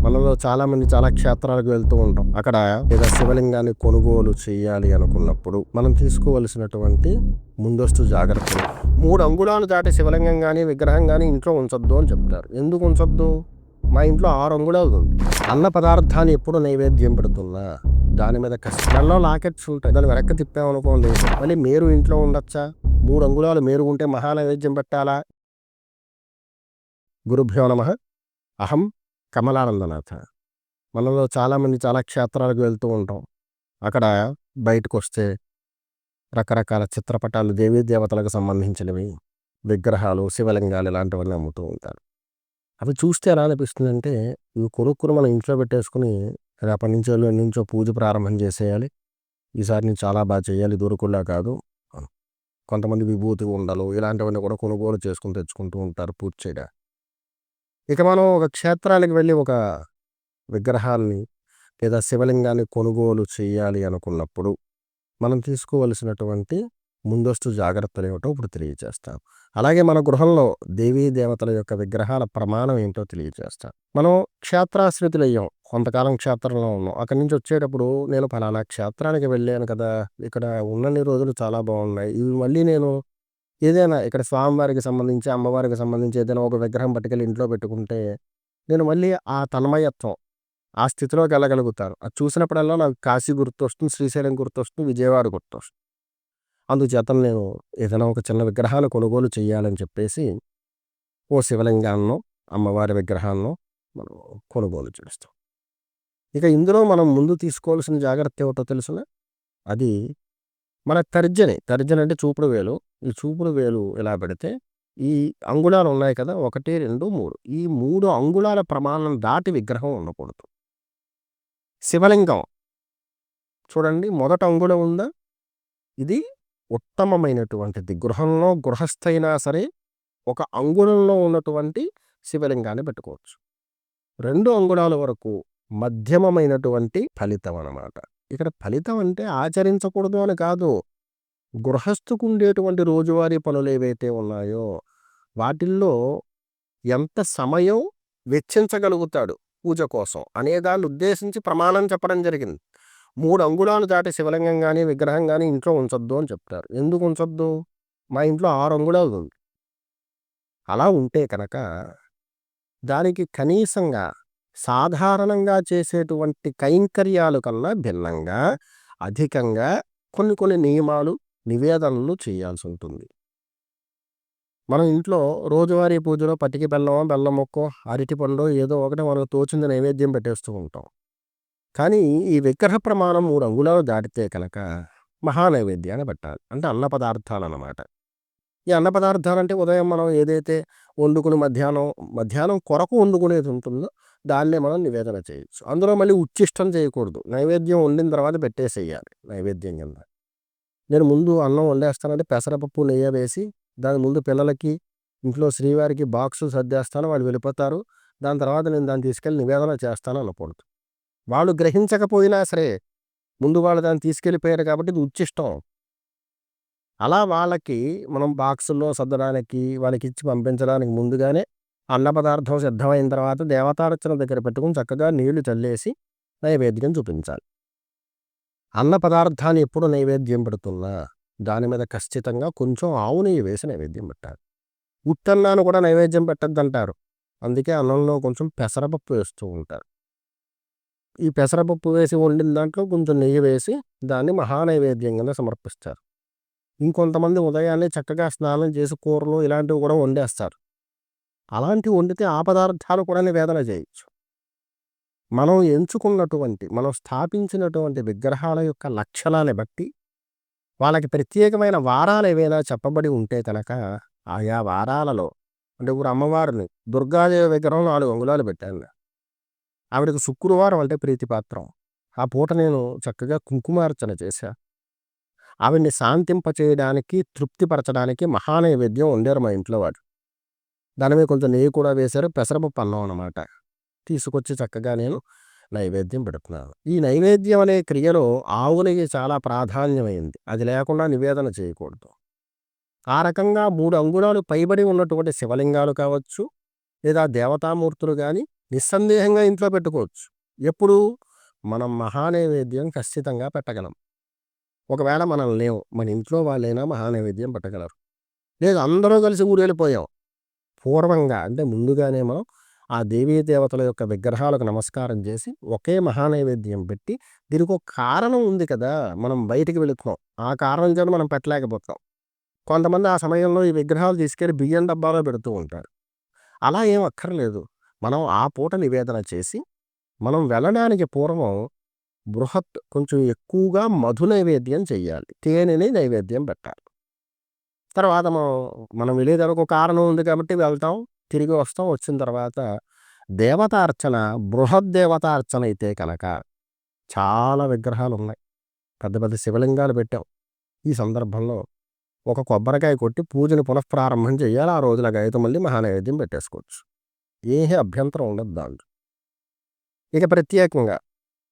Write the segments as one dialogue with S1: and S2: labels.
S1: మనలో చాలా మంది చాలా క్షేత్రాలకు వెళ్తూ ఉంటాం. అక్కడ ఏదో శివలింగాన్ని కొనుగోలు చేయాలి అనుకున్నప్పుడు మనం తీసుకోవలసినటువంటి ముందస్తు జాగ్రత్తలు. మూడు అంగుళాలు దాటి శివలింగం కానీ విగ్రహం కానీ ఇంట్లో ఉంచొద్దు అని చెప్తారు. ఎందుకు ఉంచొద్దు? మా ఇంట్లో ఆరు అంగుళాలు ఉంది. అన్న పదార్థాన్ని ఎప్పుడు నైవేద్యం పెడుతున్నా? దాని మీద కష్టంలో లాకెట్స్ ఉంటాయి. దాన్ని వెనక్కి తిప్పామనుకోండి. మళ్ళీ మీరు ఇంట్లో ఉండొచ్చా? మూడు అంగుళాలు మేరు ఉంటే మహా నైవేద్యం పెట్టాలా? గురుభ్యో నమ. అహం కమలానందనాథ. మనలో చాలామంది చాలా క్షేత్రాలకు వెళ్తూ ఉంటాం. అక్కడ బయటకు వస్తే రకరకాల చిత్రపటాలు దేవీ దేవతలకు సంబంధించినవి విగ్రహాలు శివలింగాలు ఇలాంటివన్నీ అమ్ముతూ ఉంటారు. అవి చూస్తే ఎలా అనిపిస్తుంది అంటే ఇవి కొనుక్కుని మనం ఇంట్లో పెట్టేసుకుని రేపటి నుంచో ఎల్లుండి నుంచో పూజ ప్రారంభం చేసేయాలి. ఈసారి నేను చాలా బాగా చేయాలి దూరకుండా కాదు. కొంతమంది విభూతి ఉండలు ఇలాంటివన్నీ కూడా కొనుగోలు చేసుకుని తెచ్చుకుంటూ ఉంటారు పూజ చేయడానికి ఇక మనం ఒక క్షేత్రానికి వెళ్ళి ఒక విగ్రహాన్ని లేదా శివలింగాన్ని కొనుగోలు చేయాలి అనుకున్నప్పుడు మనం తీసుకోవలసినటువంటి ముందస్తు జాగ్రత్తలు ఏమిటో ఇప్పుడు తెలియజేస్తాం. అలాగే మన గృహంలో దేవీ దేవతల యొక్క విగ్రహాల ప్రమాణం ఏంటో తెలియజేస్తాం. మనం క్షేత్రాశ్రితులయ్యాం. కొంతకాలం క్షేత్రంలో ఉన్నాం. అక్కడి నుంచి వచ్చేటప్పుడు నేను ఫలానా క్షేత్రానికి వెళ్ళాను కదా. ఇక్కడ ఉన్నన్ని రోజులు చాలా బాగున్నాయి. ఇవి మళ్ళీ నేను ఏదైనా ఇక్కడ స్వామివారికి సంబంధించి అమ్మవారికి సంబంధించి ఏదైనా ఒక విగ్రహం పట్టుకెళ్ళి ఇంట్లో పెట్టుకుంటే నేను మళ్ళీ ఆ తన్మయత్వం ఆ స్థితిలోకి వెళ్ళగలుగుతాను. అది చూసినప్పుడల్లా నాకు కాశీ గుర్తొస్తుంది శ్రీశైలం గుర్తొస్తుంది విజయవాడ గుర్తొస్తుంది. అందుచేత నేను ఏదైనా ఒక చిన్న విగ్రహాలు కొనుగోలు చేయాలని చెప్పేసి ఓ శివలింగాన్నో అమ్మవారి విగ్రహాలను మనం కొనుగోలు చేస్తాం. ఇక ఇందులో మనం ముందు తీసుకోవాల్సిన జాగ్రత్త ఏమిటో తెలుసిన? అది మన తర్జని తర్జన అంటే చూపుడు వేలు. ఈ చూపుడు వేలు ఇలా పెడితే ఈ అంగుళాలు ఉన్నాయి కదా ఒకటి రెండు మూడు. ఈ మూడు అంగుళాల ప్రమాణం దాటి విగ్రహం ఉండకూడదు. శివలింగం. చూడండి మొదట అంగుళం ఉందా? ఇది ఉత్తమమైనటువంటిది గృహంలో గృహస్థైనా సరే ఒక అంగుళంలో ఉన్నటువంటి శివలింగాన్ని పెట్టుకోవచ్చు. రెండు అంగుళాల వరకు మధ్యమమైనటువంటి ఫలితం అన్నమాట. ఇక్కడ ఫలితం అంటే ఆచరించకూడదు అని కాదు. గృహస్థుకు ఉండేటువంటి రోజువారీ పనులు ఏవైతే ఉన్నాయో వాటిల్లో ఎంత సమయం వెచ్చించగలుగుతాడు పూజ కోసం అనే దాన్ని ఉద్దేశించి ప్రమాణం చెప్పడం జరిగింది. మూడు అంగుళాలు దాటి శివలింగం కానీ విగ్రహం కానీ ఇంట్లో ఉంచొద్దు అని చెప్తారు. ఎందుకు ఉంచొద్దు? మా ఇంట్లో ఆరు అంగుళాలు ఉంది అలా ఉంటే కనుక దానికి కనీసంగా సాధారణంగా చేసేటువంటి కైంకర్యాలు కన్నా భిన్నంగా అధికంగా కొన్ని కొన్ని నియమాలు నివేదనలు చేయాల్సి ఉంటుంది. మనం ఇంట్లో రోజువారీ పూజలో పట్టికి బెల్లమో బెల్లం మొక్కో అరటి పండు ఏదో ఒకటి మనకు తోచింది నైవేద్యం పెట్టేస్తూ ఉంటాం. కానీ ఈ విగ్రహ ప్రమాణం మూడు అంగుళాలు దాటితే కనుక మహా నైవేద్యాన్ని పెట్టాలి. అంటే అన్న పదార్థాలు అన్నమాట ఈ అన్న పదార్థాలు అంటే ఉదయం మనం ఏదైతే వండుకుని మధ్యాహ్నం మధ్యాహ్నం కొరకు వండుకునేది ఉంటుందో దాన్నే మనం నివేదన చేయొచ్చు. అందులో మళ్ళీ ఉచ్చిష్టం చేయకూడదు. నైవేద్యం వండిన తర్వాత పెట్టేసేయాలి నైవేద్యం కింద. నేను ముందు అన్నం వండేస్తానంటే పెసరపప్పు నెయ్యి వేసి దాని ముందు పిల్లలకి ఇంట్లో శ్రీవారికి బాక్సు సర్దేస్తాను వాళ్ళు వెళ్ళిపోతారు. దాని తర్వాత నేను దాన్ని తీసుకెళ్ళి నివేదన చేస్తాను అనకూడదు. వాళ్ళు గ్రహించకపోయినా సరే ముందు వాళ్ళు దాన్ని తీసుకెళ్ళిపోయారు కాబట్టి ఇది ఉచ్చిష్టం. అలా వాళ్ళకి మనం బాక్సుల్లో సర్దడానికి వాళ్ళకి ఇచ్చి పంపించడానికి ముందుగానే అన్న పదార్థం సిద్ధమైన తర్వాత దేవతార్చన దగ్గర పెట్టుకుని చక్కగా నీళ్ళు చల్లేసి నైవేద్యం చూపించాలి. అన్న పదార్థాన్ని ఎప్పుడు నైవేద్యం పెడుతున్నా దాని మీద ఖచ్చితంగా కొంచెం ఆవు నెయ్యి వేసి నైవేద్యం పెట్టాలి. ఉట్టన్నాను కూడా నైవేద్యం పెట్టద్దంటారు. అందుకే అన్నంలో కొంచెం పెసరపప్పు వేస్తూ ఉంటారు. ఈ పెసరపప్పు వేసి వండిన దాంట్లో కొంచెం నెయ్యి వేసి దాన్ని మహానైవేద్యం కింద సమర్పిస్తారు. ఇంకొంతమంది ఉదయాన్నే చక్కగా స్నానం చేసి కూరలు ఇలాంటివి కూడా వండేస్తారు. అలాంటివి వండితే ఆ పదార్థాలు కూడా నివేదన చేయొచ్చు. మనం ఎంచుకున్నటువంటి మనం స్థాపించినటువంటి విగ్రహాల యొక్క లక్షణాన్ని బట్టి వాళ్ళకి ప్రత్యేకమైన వారాలు ఏవైనా చెప్పబడి ఉంటే కనుక ఆయా వారాలలో అంటే ఇప్పుడు అమ్మవారిని దుర్గాదేవి విగ్రహం నాలుగు అంగుళాలు పెట్టాను ఆవిడకి శుక్రవారం అంటే ప్రీతిపాత్రం. ఆ పూట నేను చక్కగా కుంకుమార్చన చేశా. ఆవిడ్ని శాంతింప చేయడానికి తృప్తిపరచడానికి మహానైవేద్యం వండారు మా ఇంట్లో వాడు దాని మీద కొంచెం నెయ్యి కూడా వేశారు. పెసరపప్పు అన్నం అనమాట తీసుకొచ్చి చక్కగా నేను నైవేద్యం పెడుతున్నాను. ఈ నైవేద్యం అనే క్రియలో ఆవులకి చాలా ప్రాధాన్యమైంది. అది లేకుండా నివేదన చేయకూడదు. ఆ రకంగా మూడు అంగుళాలు పైబడి ఉన్నటువంటి శివలింగాలు కావచ్చు లేదా దేవతామూర్తులు కానీ నిస్సందేహంగా ఇంట్లో పెట్టుకోవచ్చు. ఎప్పుడు మనం మహానైవేద్యం ఖచ్చితంగా పెట్టగలం. ఒకవేళ మనం లేవు మన ఇంట్లో వాళ్ళైనా మహానైవేద్యం పెట్టగలరు. లేదు అందరూ కలిసి ఊరు వెళ్ళిపోయాం పూర్వంగా అంటే ముందుగానే మనం ఆ దేవీ దేవతల యొక్క విగ్రహాలకు నమస్కారం చేసి ఒకే మహానైవేద్యం పెట్టి దీనికి ఒక కారణం ఉంది కదా మనం బయటికి వెళుతున్నాం. ఆ కారణం చేత మనం పెట్టలేకపోతాం కొంతమంది ఆ సమయంలో ఈ విగ్రహాలు తీసుకెళ్ళి బియ్యం డబ్బాలో పెడుతూ ఉంటారు. అలా ఏం అక్కర్లేదు. మనం ఆ పూట నివేదన చేసి మనం వెళ్ళడానికి పూర్వం బృహత్ కొంచెం ఎక్కువగా మధు నైవేద్యం చేయాలి తేనెని నైవేద్యం పెట్టాలి. తర్వాత మనం మనం వెళ్ళేదానికి ఒక కారణం ఉంది కాబట్టి వెళ్తాం తిరిగి వస్తాం. వచ్చిన తర్వాత దేవతార్చన బృహద్దేవతార్చన అయితే కనుక చాలా విగ్రహాలు ఉన్నాయి. పెద్ద పెద్ద శివలింగాలు పెట్టాం. ఈ సందర్భంలో ఒక కొబ్బరికాయ కొట్టి పూజని పునఃప్రారంభం చేయాలి. ఆ రోజున అయితే మళ్ళీ మహానైవేద్యం పెట్టేసుకోవచ్చు. ఏ అభ్యంతరం ఉండదు దాంట్లో. ఇక ప్రత్యేకంగా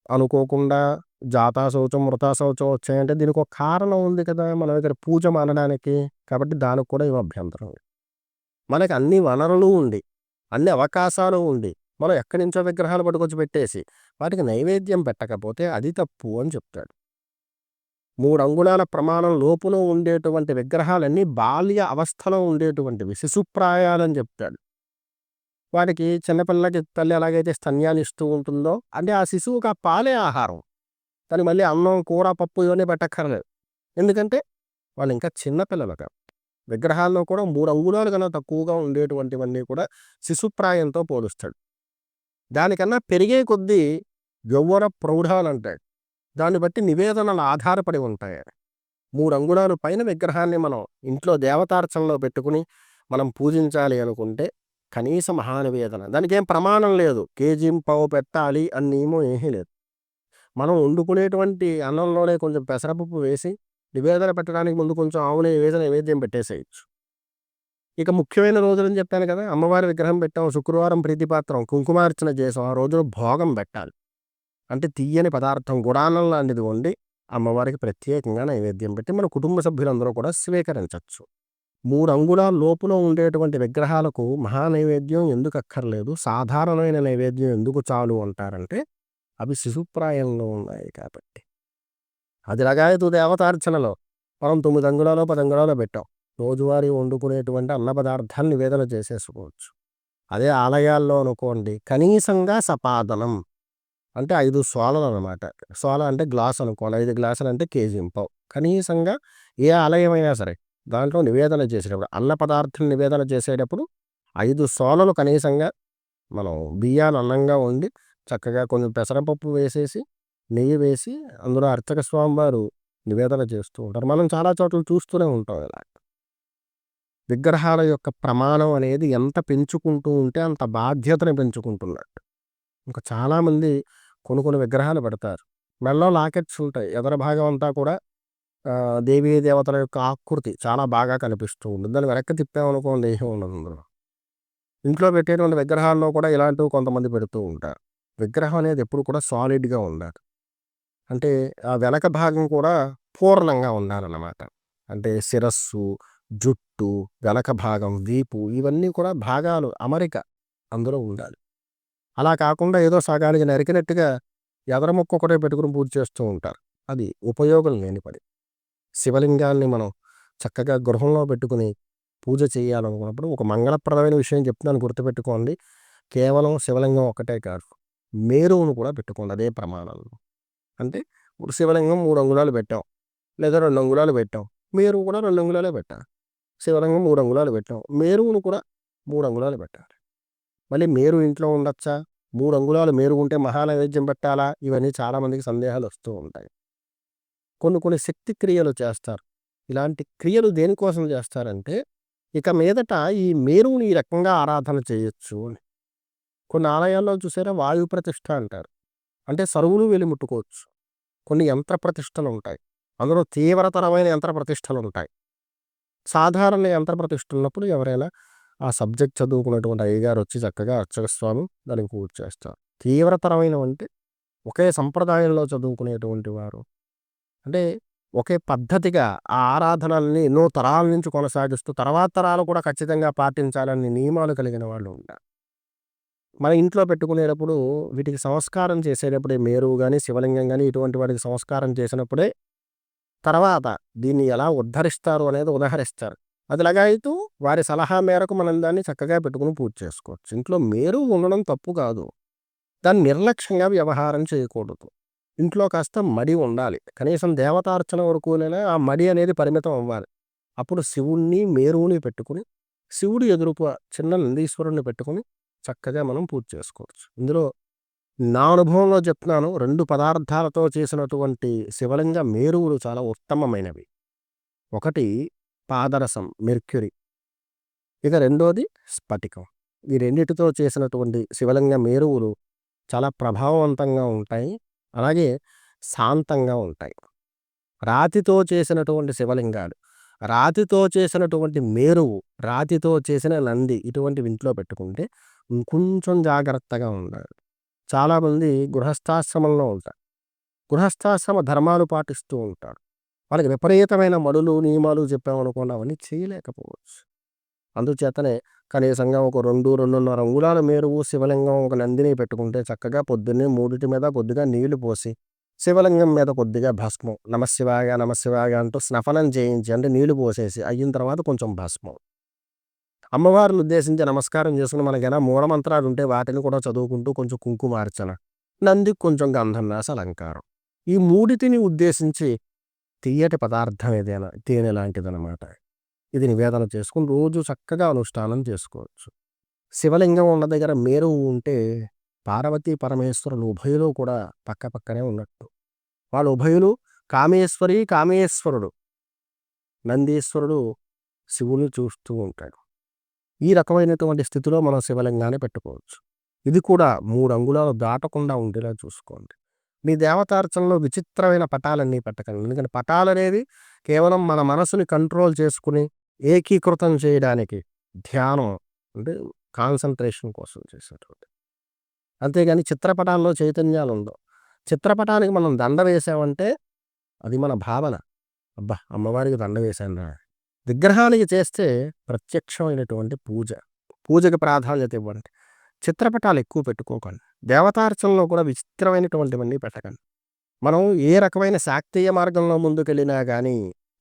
S1: అనుకోకుండా జాతా శౌచం మృతా శౌచం వచ్చాయంటే దీనికి ఒక కారణం ఉంది కదా మన దగ్గర పూజ మానడానికి. కాబట్టి దానికి కూడా ఏం అభ్యంతరం మనకి అన్ని వనరులు ఉండి అన్ని అవకాశాలు ఉండి మనం ఎక్కడి నుంచో విగ్రహాలు పట్టుకొచ్చి పెట్టేసి వాటికి నైవేద్యం పెట్టకపోతే అది తప్పు అని చెప్తాడు. మూడు అంగుళాల ప్రమాణం లోపున ఉండేటువంటి విగ్రహాలన్నీ బాల్య అవస్థలో ఉండేటువంటివి శిశుప్రాయాలని చెప్తాడు. వాడికి చిన్నపిల్లలకి తల్లి ఎలాగైతే స్తన్యాలు ఇస్తూ ఉంటుందో అంటే ఆ శిశువుకి ఆ పాలే ఆహారం. దాన్ని మళ్ళీ అన్నం కూర పప్పు ఇవన్నీ పెట్టక్కర్లేదు. ఎందుకంటే వాళ్ళు ఇంకా చిన్నపిల్లలు కాదు విగ్రహాల్లో కూడా మూడు అంగుళాలు కన్నా తక్కువగా ఉండేటువంటివన్నీ కూడా శిశుప్రాయంతో పోలుస్తాడు. దానికన్నా పెరిగే కొద్దీ యవ్వన ప్రౌఢాలు అంటాడు దాన్ని బట్టి నివేదనలు ఆధారపడి ఉంటాయి. మూడు అంగుళాలు పైన విగ్రహాన్ని మనం ఇంట్లో దేవతార్చనలో పెట్టుకుని మనం పూజించాలి అనుకుంటే కనీస మహానివేదన. దానికి ఏం ప్రమాణం లేదు. కేజీ పావు పెట్టాలి అని నియమం ఏమీ లేదు. మనం వండుకునేటువంటి అన్నంలోనే కొంచెం పెసరపప్పు వేసి నివేదన పెట్టడానికి ముందు కొంచెం ఆవునే నివేదన నైవేద్యం పెట్టేసేయచ్చు. ఇక ముఖ్యమైన రోజులని చెప్పాను కదా! అమ్మవారి విగ్రహం పెట్టాం శుక్రవారం ప్రీతిపాత్రం కుంకుమార్చన చేసాం. ఆ రోజున భోగం పెట్టాలి. అంటే తీయని పదార్థం గుడానం లాంటిది వండి అమ్మవారికి ప్రత్యేకంగా నైవేద్యం పెట్టి మన కుటుంబ సభ్యులందరూ కూడా స్వీకరించవచ్చు మూడు అంగుళాల లోపులో ఉండేటువంటి విగ్రహాలకు మహానైవేద్యం ఎందుకు అక్కర్లేదు సాధారణమైన నైవేద్యం ఎందుకు చాలు అంటారంటే అవి శిశుప్రాయంలో ఉన్నాయి కాబట్టి. అది రగాయతు దేవతార్చనలో మనం తొమ్మిది అంగుళాలు పది అంగుళాలు పెట్టాం. రోజువారీ వండుకునేటువంటి అన్న పదార్థాలు నివేదన చేసేసుకోవచ్చు. అదే ఆలయాల్లో అనుకోండి కనీసంగా సపాదనం అంటే ఐదు సోలలు అనమాట సోల అంటే గ్లాస్ అనుకోండి ఐదు గ్లాసులు అంటే కేజీ ఇంపావు కనీసంగా ఏ ఆలయమైనా సరే దాంట్లో నివేదన చేసేటప్పుడు అన్న పదార్థం నివేదన చేసేటప్పుడు ఐదు సోలలు కనీసంగా మనం బియ్యాలు అన్నంగా వండి చక్కగా కొంచెం పెసరపప్పు వేసేసి నెయ్యి వేసి అందులో అర్చక స్వామివారు నివేదన చేస్తూ ఉంటారు. మనం చాలా చోట్ల చూస్తూనే ఉంటాం ఇలా. విగ్రహాల యొక్క ప్రమాణం అనేది ఎంత పెంచుకుంటూ ఉంటే అంత బాధ్యతని పెంచుకుంటున్నట్టు. ఇంకా చాలామంది కొన్ని కొన్ని విగ్రహాలు పెడతారు. మెల్లో లాకెట్స్ ఉంటాయి. ఎదర భాగం అంతా కూడా దేవీ దేవతల యొక్క ఆకృతి చాలా బాగా కనిపిస్తూ ఉంటుంది. దాన్ని వెనక్కి తిప్పామనుకోండి ఏమీ ఉండదు అందులో. ఇంట్లో పెట్టేటువంటి విగ్రహాల్లో కూడా ఇలాంటివి కొంతమంది పెడుతూ ఉంటారు. విగ్రహం అనేది ఎప్పుడు కూడా సాలిడ్గా ఉండాలి. అంటే ఆ వెనక భాగం కూడా పూర్ణంగా ఉండాలన్నమాట. అంటే శిరస్సు జుట్టు వెనక భాగం వీపు ఇవన్నీ కూడా భాగాలు అమరిక అందులో ఉండాలి. అలా కాకుండా ఏదో సగానికి నరికినట్టుగా ఎదర మొక్క ఒకటే పెట్టుకుని పూజ చేస్తూ ఉంటారు. అది ఉపయోగం లేని పని. శివలింగాల్ని మనం చక్కగా గృహంలో పెట్టుకుని పూజ చేయాలనుకున్నప్పుడు ఒక మంగళప్రదమైన విషయం చెప్తున్నాను గుర్తుపెట్టుకోండి. కేవలం శివలింగం ఒకటే కాదు మేరువును కూడా పెట్టుకోండి అదే ప్రమాణంలో అంటే ఇప్పుడు శివలింగం మూడు అంగుళాలు పెట్టాం లేదా రెండు అంగుళాలు పెట్టాం మేరువు కూడా రెండు అంగుళాలే పెట్టాలి. శివలింగం మూడు అంగుళాలు పెట్టాం మేరువును కూడా మూడు అంగుళాలు పెట్టాలి. మళ్ళీ మేరు ఇంట్లో ఉండొచ్చా? మూడు అంగుళాలు మేరు ఉంటే మహానైవేద్యం పెట్టాలా? ఇవన్నీ చాలామందికి సందేహాలు వస్తూ ఉంటాయి. కొన్ని కొన్ని శక్తి క్రియలు చేస్తారు. ఇలాంటి క్రియలు దేనికోసం చేస్తారంటే ఇక మీదట ఈ మేరువుని ఈ రకంగా ఆరాధన చేయొచ్చు అని. కొన్ని ఆలయాల్లో చూసారా వాయు ప్రతిష్ట అంటారు. అంటే సరువులు వెళ్ళి ముట్టుకోవచ్చు. కొన్ని యంత్ర ప్రతిష్టలు ఉంటాయి. అందులో తీవ్రతరమైన యంత్ర ప్రతిష్టలు ఉంటాయి. సాధారణ యంత్ర ప్రతిష్ట ఉన్నప్పుడు ఎవరైనా ఆ సబ్జెక్ట్ చదువుకున్నటువంటి అయ్యగారు వచ్చి చక్కగా అర్చక స్వామి దానికి పూజ చేస్తారు. తీవ్రతరమైన అంటే ఒకే సంప్రదాయంలో చదువుకునేటువంటి వారు అంటే ఒకే పద్ధతిగా ఆ ఆరాధనల్ని ఎన్నో తరాల నుంచి కొనసాగిస్తూ తర్వాత తరాలు కూడా ఖచ్చితంగా పాటించాలని నియమాలు కలిగిన వాళ్ళు ఉంటారు మన ఇంట్లో పెట్టుకునేటప్పుడు వీటికి సంస్కారం చేసేటప్పుడే మేరు కానీ శివలింగం కానీ ఇటువంటి వాటికి సంస్కారం చేసినప్పుడే తర్వాత దీన్ని ఎలా ఉద్ధరిస్తారు అనేది ఉదహరిస్తారు. అదిలాగా అయితే వారి సలహా మేరకు మనం దాన్ని చక్కగా పెట్టుకొని పూజ చేసుకోవచ్చు. ఇంట్లో మేరు ఉండడం తప్పు కాదు. దాన్ని నిర్లక్ష్యంగా వ్యవహారం చేయకూడదు. ఇంట్లో కాస్త మడి ఉండాలి. కనీసం దేవతార్చన వరకునైనా ఆ మడి అనేది పరిమితం అవ్వాలి. అప్పుడు శివుణ్ణి మేరువుని పెట్టుకొని శివుడి ఎదురుపు చిన్న నందీశ్వరుణ్ణి పెట్టుకొని చక్కగా మనం పూజ చేసుకోవచ్చు. ఇందులో నా అనుభవంలో చెప్తున్నాను. రెండు పదార్థాలతో చేసినటువంటి శివలింగ మేరువులు చాలా ఉత్తమమైనవి. ఒకటి పాదరసం మెర్క్యూరీ. ఇక రెండోది స్ఫటికం. ఈ రెండిటితో చేసినటువంటి శివలింగ మేరువులు చాలా ప్రభావవంతంగా ఉంటాయి. అలాగే శాంతంగా ఉంటాయి. రాతితో చేసినటువంటి శివలింగాలు, రాతితో చేసినటువంటి మేరువు, రాతితో చేసిన నంది ఇటువంటివి ఇంట్లో పెట్టుకుంటే ఇంకొంచెం జాగ్రత్తగా ఉండాలి. చాలామంది గృహస్థాశ్రమంలో ఉంటారు. గృహస్థాశ్రమ ధర్మాలు పాటిస్తూ ఉంటారు. వాళ్ళకి విపరీతమైన మడులు, నియమాలు చెప్పామనుకోండి అవన్నీ చేయలేకపోవచ్చు. అందుచేతనే కనీసంగా ఒక 2, 2.5 అంగుళాల మేరువు, శివలింగం, ఒక నందిని పెట్టుకుంటే చక్కగా పొద్దున్నే మూడిటి మీద కొద్దిగా నీళ్ళు పోసి, శివలింగం మీద కొద్దిగా భస్మం నమఃశివాయ, నమశివాగా అంటూ స్నఫనం చేయించి అంటే నీళ్ళు పోసేసి అయిన తర్వాత కొంచెం భస్మం. అమ్మవారిని ఉద్దేశించి నమస్కారం చేసుకుని మనకైనా మూలమంత్రాలు ఉంటే వాటిని కూడా చదువుకుంటూ కొంచెం కుంకుమార్చన, నందికి కొంచెం గంధం రాసి అలంకారం. ఈ మూడిటిని ఉద్దేశించి తియ్యటి పదార్థం ఏదైనా తేనె లాంటిదనమాట. ఇది నివేదన చేసుకుని రోజు చక్కగా అనుష్ఠానం చేసుకోవచ్చు. శివలింగం ఉన్న దగ్గర మేరు ఉంటే పార్వతీ పరమేశ్వరులు ఉభయులు కూడా పక్క పక్కనే ఉన్నట్టు. వాళ్ళు ఉభయులు కామేశ్వరి, కామేశ్వరుడు. నందీశ్వరుడు శివుని చూస్తూ ఉంటాడు. ఈ రకమైనటువంటి స్థితిలో మనం శివలింగాన్ని పెట్టుకోవచ్చు. ఇది కూడా మూడు అంగుళాలు దాటకుండా ఉండేలా చూసుకోండి. మీ దేవతార్చనలో విచిత్రమైన పటాలన్నీ పెట్టకండి. ఎందుకంటే పటాలనేవి కేవలం మన మనసుని కంట్రోల్ చేసుకుని ఏకీకృతం చేయడానికి ధ్యానం అంటే కాన్సన్ట్రేషన్ కోసం చేసేటువంటిది. అంతేగాని చిత్రపటాల్లో చైతన్యాలు ఉండవు. చిత్రపటానికి మనం దండ వేసామంటే అది మన భావన. అబ్బా! అమ్మవారికి దండ వేశాను విగ్రహానికి చేస్తే ప్రత్యక్షమైనటువంటి పూజ. పూజకి ప్రాధాన్యత ఇవ్వండి. చిత్రపటాలు ఎక్కువ పెట్టుకోకండి. దేవతార్చనలో కూడా విచిత్రమైనటువంటివన్నీ పెట్టకండి. మనం ఏ రకమైన శాక్తీయ మార్గంలో ముందుకెళ్ళినా కానీ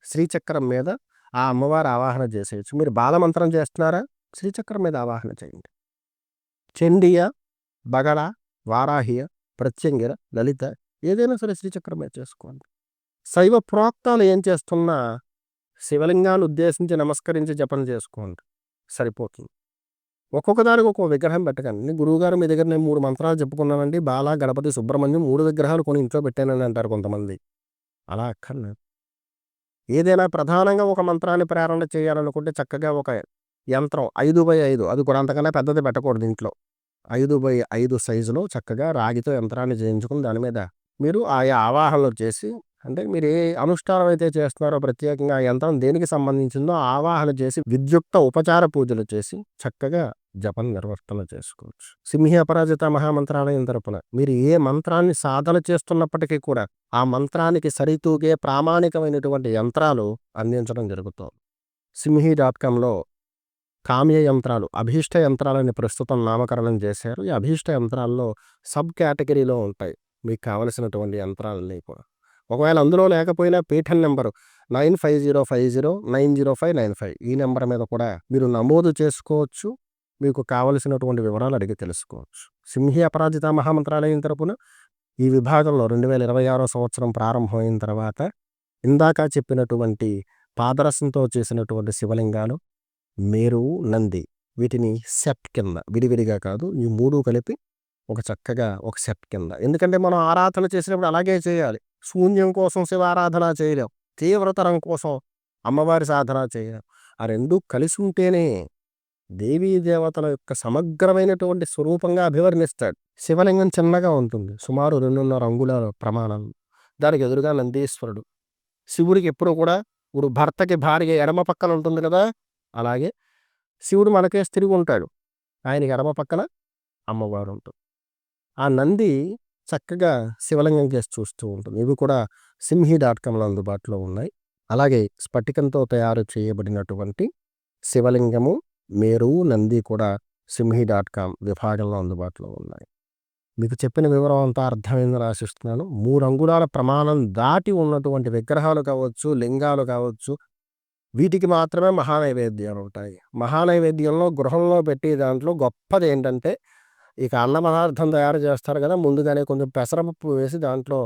S1: శ్రీచక్రం మీద ఆ అమ్మవారు ఆవాహన చేసేయొచ్చు. మీరు బాలమంత్రం చేస్తున్నారా? శ్రీచక్రం మీద ఆవాహన చేయండి. చండియ బగళ, వారాహియ, ప్రత్యంగిర, లలిత ఏదైనా సరే శ్రీచక్రం మీద చేసుకోండి. శైవ ప్రోక్తాలు ఏం చేస్తున్నా శివలింగాన్ని ఉద్దేశించి నమస్కరించి జపం చేసుకోండి. సరిపోతుంది. ఒక్కొక్క దానికి ఒక్కొక్క విగ్రహం పెట్టకండి. గురువుగారు మీ దగ్గర నేను మూడు మంత్రాలు చెప్పుకున్నానండి. బాల, గణపతి, సుబ్రహ్మణ్యం మూడు విగ్రహాలు కొని ఇంట్లో పెట్టానని అంటారు కొంతమంది. అలా అక్కర్లేదు. ఏదైనా ప్రధానంగా ఒక మంత్రాన్ని ప్రేరణ చేయాలనుకుంటే చక్కగా ఒక యంత్రం 5/5 అది కూడా అంతకన్నా పెద్దది పెట్టకూడదు ఇంట్లో. 5/5 సైజులో చక్కగా రాగితో యంత్రాన్ని చేయించుకుని దాని మీద మీరు ఆయా ఆవాహనలు చేసి అంటే మీరు ఏ అనుష్ఠానం అయితే చేస్తున్నారో ప్రత్యేకంగా ఆ యంత్రం దేనికి సంబంధించిందో ఆవాహన చేసి విద్యుక్త ఉపచార పూజలు చేసి చక్కగా జపం నిర్వర్తన చేసుకోవచ్చు. సింహి అపరాజిత మహామంత్రాలయం తరపున మీరు ఏ మంత్రాన్ని సాధన చేస్తున్నప్పటికీ కూడా ఆ మంత్రానికి సరితూగే ప్రామాణికమైనటువంటి యంత్రాలు అందించడం జరుగుతుంది సింహి డాట్ కామ్‌లో కామ్య యంత్రాలు, అభీష్ట యంత్రాలని ప్రస్తుతం నామకరణం చేశారు. ఈ అభీష్ట యంత్రాల్లో సబ్ కేటగిరీలో ఉంటాయి. మీకు కావలసినటువంటి యంత్రాలన్నీ కూడా. ఒకవేళ అందులో లేకపోయినా పీఠన్ number nine five zero five zero nine zero five nine five ఈ నెంబర్ మీద కూడా మీరు నమోదు చేసుకోవచ్చు. మీకు కావలసినటువంటి వివరాలు అడిగి తెలుసుకోవచ్చు. సింహి అపరాజిత మహామంత్రాలయం తరపున ఈ విభాగంలో 2026 సంవత్సరం ప్రారంభమైన తర్వాత ఇందాక చెప్పినటువంటి పాదరసంతో చేసినటువంటి శివలింగాలు, మేరువు, నంది వీటిని సెట్ కింద విడివిడిగా కాదు ఈ మూడు కలిపి ఒక చక్కగా ఒక సెట్ కింద. ఎందుకంటే మనం ఆరాధన చేసినప్పుడు అలాగే చేయాలి. శూన్యం కోసం శివ ఆరాధన చేయలేం. తీవ్రతరం కోసం అమ్మవారి సాధన చేయలేం. ఆ రెండూ కలిసి ఉంటేనే దేవీ దేవతల యొక్క సమగ్రమైనటువంటి స్వరూపంగా అభివర్ణిస్తాడు. శివలింగం చిన్నగా ఉంటుంది. సుమారు 2.5 అంగుళాల ప్రమాణం. దానికి ఎదురుగా నందీశ్వరుడు. శివుడికి ఎప్పుడు కూడా ఇప్పుడు భర్తకి భార్య ఎడమ పక్కన ఉంటుంది కదా! అలాగే శివుడు మనకేసి తిరిగి ఉంటాడు. ఆయనకి ఎడమ పక్కన అమ్మవారు ఉంటుంది. ఆ నంది చక్కగా శివలింగం కేసి చూస్తూ ఉంటుంది. ఇవి కూడా సింహి డాట్ కామ్‌లో అందుబాటులో ఉన్నాయి. అలాగే స్ఫటికంతో తయారు చేయబడినటువంటి శివలింగము, మేరువు, నంది కూడా సింహి డాట్ కామ్ విభాగంలో అందుబాటులో ఉన్నాయి మీకు చెప్పిన వివరం అంతా అర్థమైందని ఆశిస్తున్నాను మూడు అంగుళాల ప్రమాణం దాటి ఉన్నటువంటి విగ్రహాలు కావచ్చు లింగాలు కావచ్చు వీటికి మాత్రమే మహానైవేద్యాలు ఉంటాయి మహానైవేద్యంలో గృహంలో పెట్టే దాంట్లో గొప్పది ఏంటంటే ఇక అన్న పదార్థం తయారు చేస్తారు కదా! ముందుగానే కొంచెం పెసరపప్పు వేసి దాంట్లో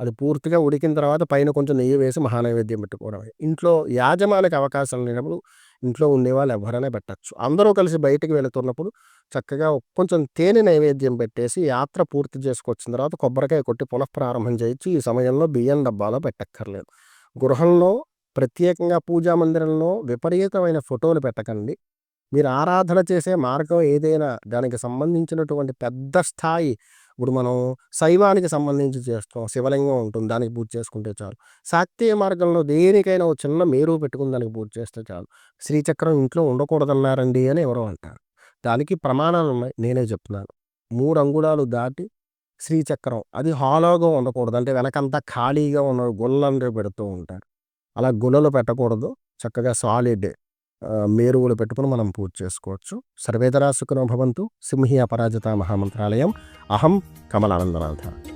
S1: అది పూర్తిగా ఉడికిన తర్వాత పైన కొంచెం నెయ్యి వేసి మహానైవేద్యం పెట్టుకోవడం ఇంట్లో యాజమానికి అవకాశం లేనప్పుడు ఇంట్లో ఉండేవాళ్ళు ఎవరైనా పెట్టచ్చు. అందరూ కలిసి బయటికి వెళుతున్నప్పుడు చక్కగా కొంచెం తేనె నైవేద్యం పెట్టేసి యాత్ర పూర్తి చేసుకొచ్చిన తర్వాత కొబ్బరికాయ కొట్టి పునఃప్రారంభం చేయొచ్చు ఈ సమయంలో బియ్యం డబ్బాలో పెట్టక్కర్లేదు. గృహంలో ప్రత్యేకంగా పూజా మందిరంలో విపరీతమైన ఫోటోలు పెట్టకండి. మీరు ఆరాధన చేసే మార్గం ఏదైనా దానికి సంబంధించినటువంటి పెద్ద స్థాయి. ఇప్పుడు మనం శైవానికి సంబంధించి చేస్తాం శివలింగం ఉంటుంది దానికి పూజ చేసుకుంటే చాలు. శాక్తీయ మార్గంలో దేనికైనా ఒక చిన్న మేరు పెట్టుకుని దానికి పూజ చేస్తే చాలు. శ్రీచక్రం ఇంట్లో ఉండకూడదన్నారండి అని ఎవరో అంటారు. దానికి ప్రమాణాలు ఉన్నాయి నేనే చెప్తున్నాను. మూడు అంగుళాలు దాటి శ్రీచక్రం అది హాలోగా ఉండకూడదు. అంటే వెనకంతా ఖాళీగా ఉన్న గుళ్ళంటే పెడుతూ ఉంటారు. అలా గుళ్ళలు పెట్టకూడదు. చక్కగా సాలిడ్ మేరువులు పెట్టుకుని మనం పూజ చేసుకోవచ్చు. సర్వేదరా సుఖనో భవంతు సింహి అపరాజిత మహామంత్రాలయం. అహం కమలానందనాథ.